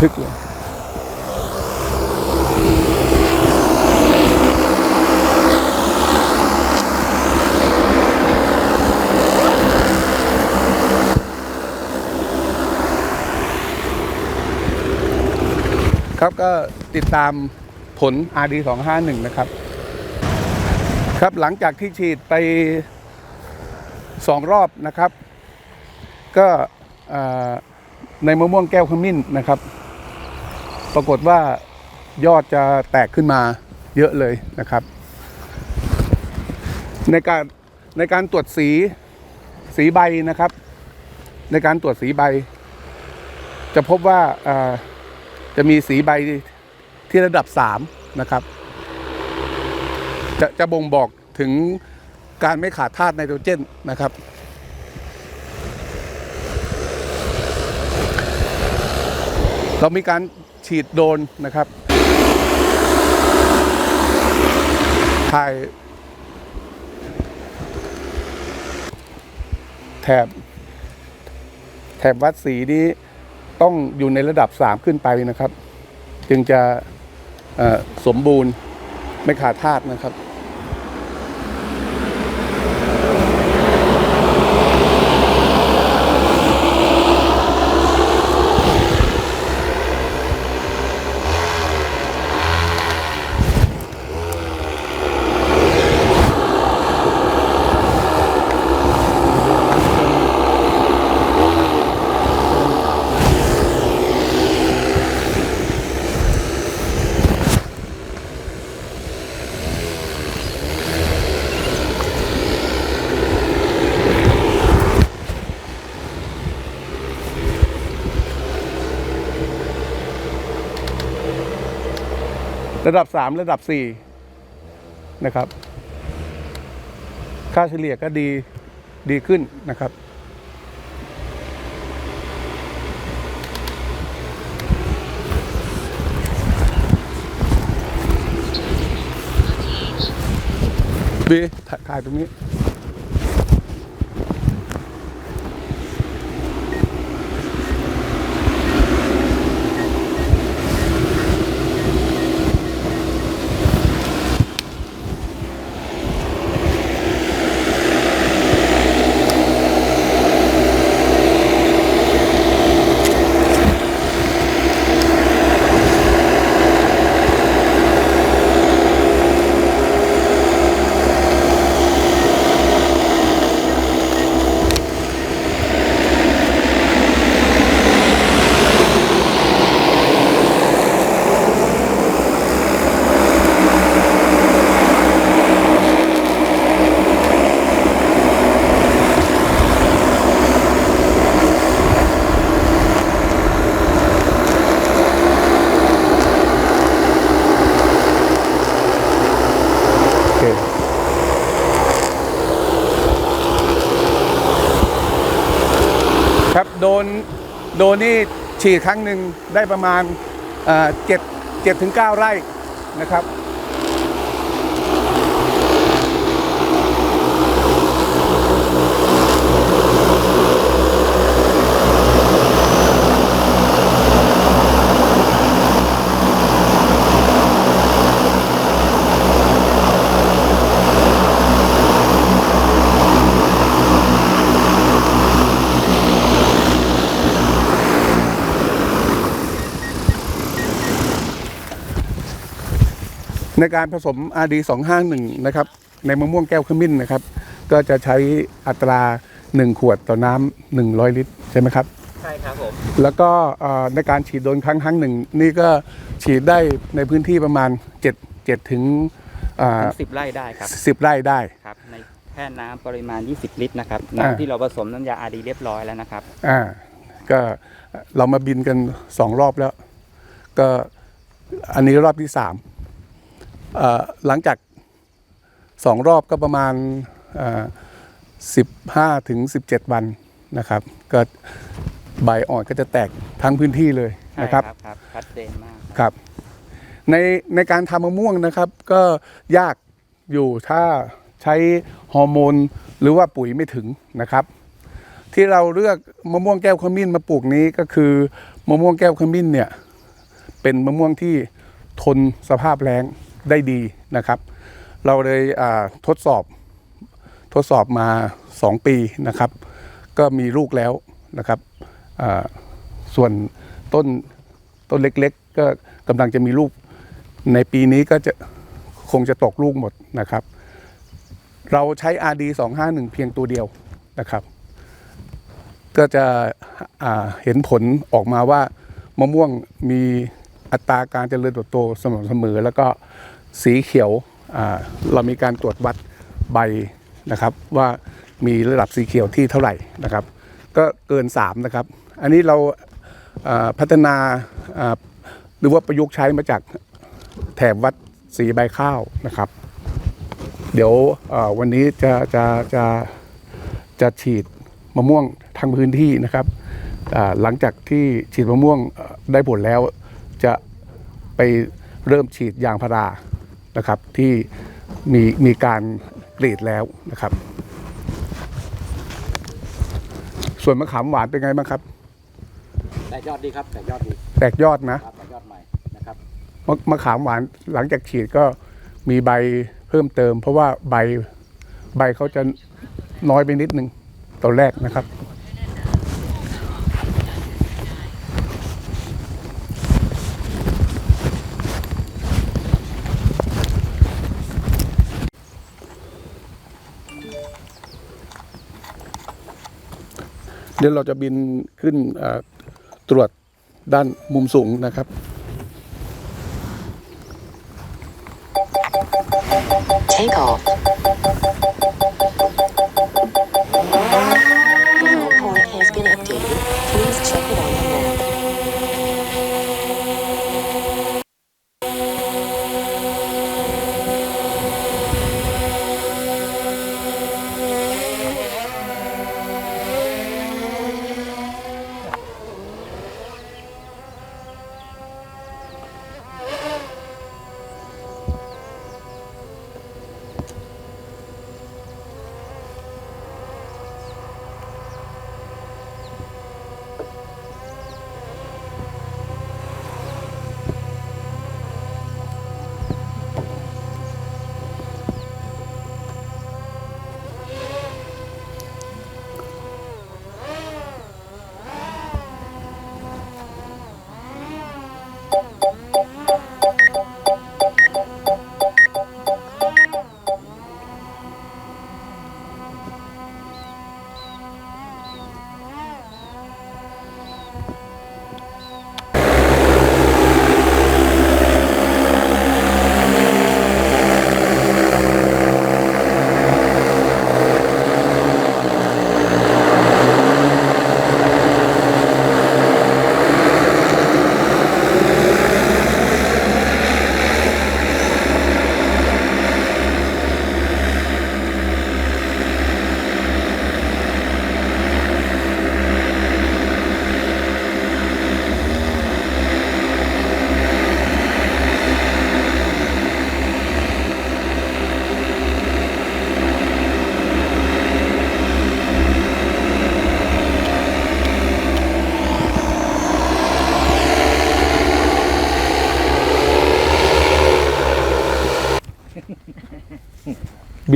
ทึกเลยครับก็ติดตามผล RD 251 นะครับ ครับหลังจากที่ฉีดไปสองรอบนะครับ ก็อ่อ ในมะม่วงแก้วขมิ้นนะครับ ปรากฏว่ายอดจะแตกขึ้นมาเยอะเลยนะครับ ในการในการตรวจสีสีใบนะครับ ในการตรวจสีใบ จะพบว่าจะมีสีใบที่ระดับ 3 นะครับ จะจะบ่งบอกถึงการไม่ขาดธาตุไนโตรเจนนะครับ เรามีการฉีดโดนนะครับถ่ายแถบ แถบวัดสีนี้ต้องอยู่ในระดับ 3 ขึ้นไปนะครับ จึงจะสมบูรณ์ไม่ขาดธาตุนะครับ ระดับ 3 ระดับ 4 นะครับ ค่าเฉลี่ยก็ดีดีขึ้นนะครับบีถ่ายถ่ายตรงนี้ นี่ฉีดครั้งหนึ่งได้ประมาณเจ็ดเจ็ดถึงเก้าไร่นะครับ ในการผสม RD 251 นะครับในมะม่วงแก้วขมิ้นนะครับ ก็จะใช้อัตรา 1 ขวดต่อน้ำ100 ลิตร ใช่ไหมครับใช่ครับผมแล้วก็เอ่อในการฉีดโดนครั้งครั้งหนึ่ง นี่ก็ฉีดได้ในพื้นที่ประมาณ 7 7ถึงอ่าสิบไร่ได้ครับ10ไร่ได้ครับในแค่น้ำปริมาณ 20 ลิตรนะครับอ่าน้ำที่เราผสมน้ำยาอาดีเรียบร้อยแล้วนะครับอ่าก็เรามาบินกันสองรอบแล้ว ก็อันนี้รอบที่สามเอ่อ หลังจากสองรอบก็ประมาณสิบห้าถึงสิบเจ็ดวันนะครับ ก็ใบอ่อนก็จะแตกทั้งพื้นที่เลยใช่นะครับครับชัดเจนมากครับ ในในการทำมะม่วงนะครับ ก็ยากอยู่ถ้าใช้ฮอร์โมนหรือว่าปุ๋ยไม่ถึงนะครับ ที่เราเลือกมะม่วงแก้วขมิ้นมาปลูกนี้ก็คือมะม่วงแก้วขมิ้นเนี่ยเป็นมะม่วงที่ทนสภาพแล้ง ได้ดีนะครับ เราเลยทดสอบทดสอบมา 2 ปีนะครับ ก็มีลูกแล้วนะครับส่วนต้นต้นเล็กๆ ก็กำลังจะมีลูก ในปีนี้ก็จะคงจะตกลูกหมดนะครับ เราใช้ RD 251 เพียงตัวเดียวนะครับ ก็จะเห็นผลออกมาว่ามะม่วงมีอัตราการเจริญเติบโตสม่ำเสมอ แล้วก็ สีเขียวเรามีการตรวจวัดใบนะครับ ว่ามีระดับสีเขียวที่เท่าไหร่นะครับ ก็เกิน 3 นะครับ อันนี้เราพัฒนาหรือว่าประยุกต์ใช้มาจากแถบวัดสีใบข้าวนะครับ เดี๋ยววันนี้จะจะจะจะฉีดมะม่วงทางพื้นที่นะครับหลังจากที่ฉีดมะม่วงได้ผลแล้ว จะไปเริ่มฉีดยางพารา นะครับที่มีมีการกรีดแล้วนะครับ ส่วนมะขามหวานเป็นไงบ้างครับ แต่ยอดดีครับ แต่ยอดดีแตกยอดนะครับแต่ยอดใหม่นะครับมะมะขามหวานหลังจากฉีดก็มีใบเพิ่มเติม เพราะว่าใบใบเขาจะน้อยไปนิดนึงตอนแรกนะครับ เดี๋ยวเราจะบินขึ้นตรวจด้านมุมสูงนะครับ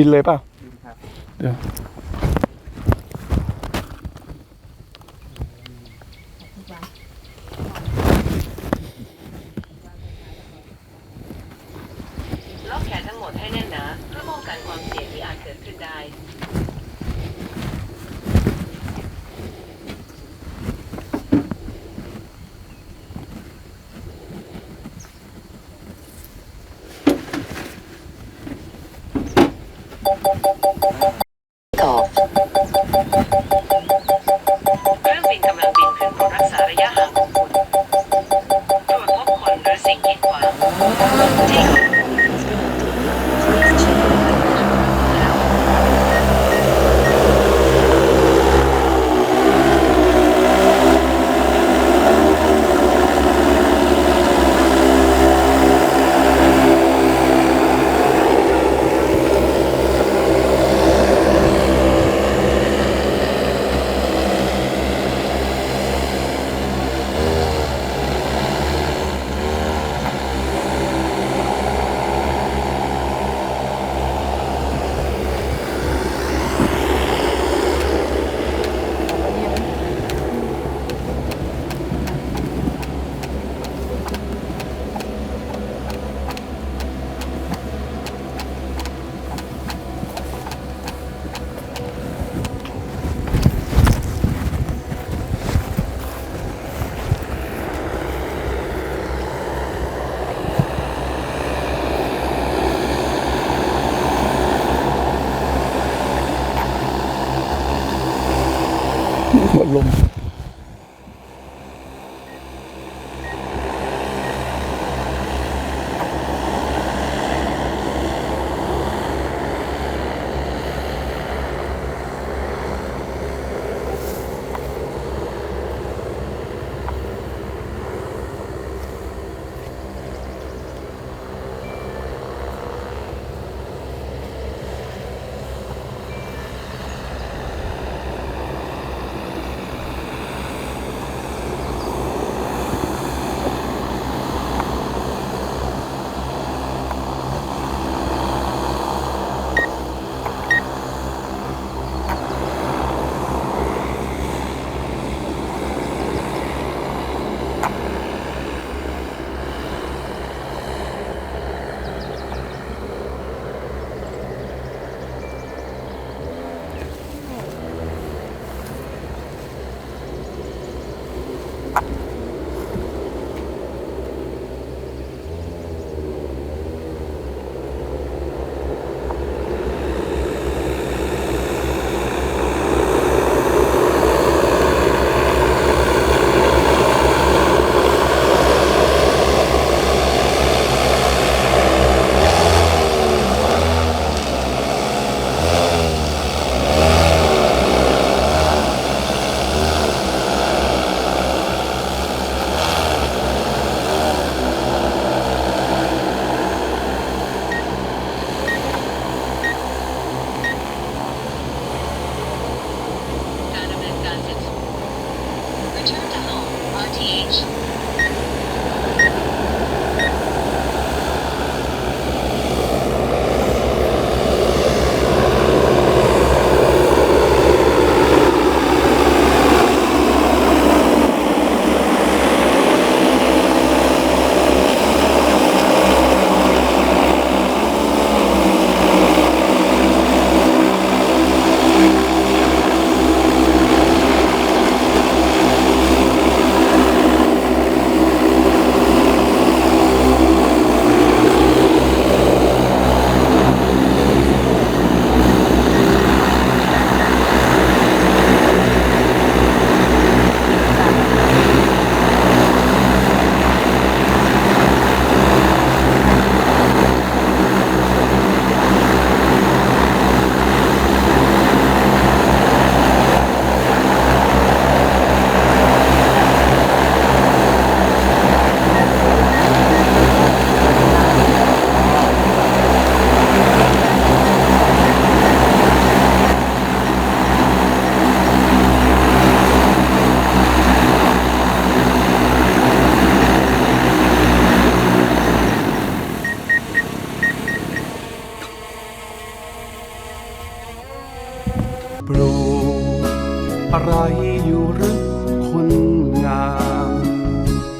บินเลยเปล่าครับเดี๋ยว Take you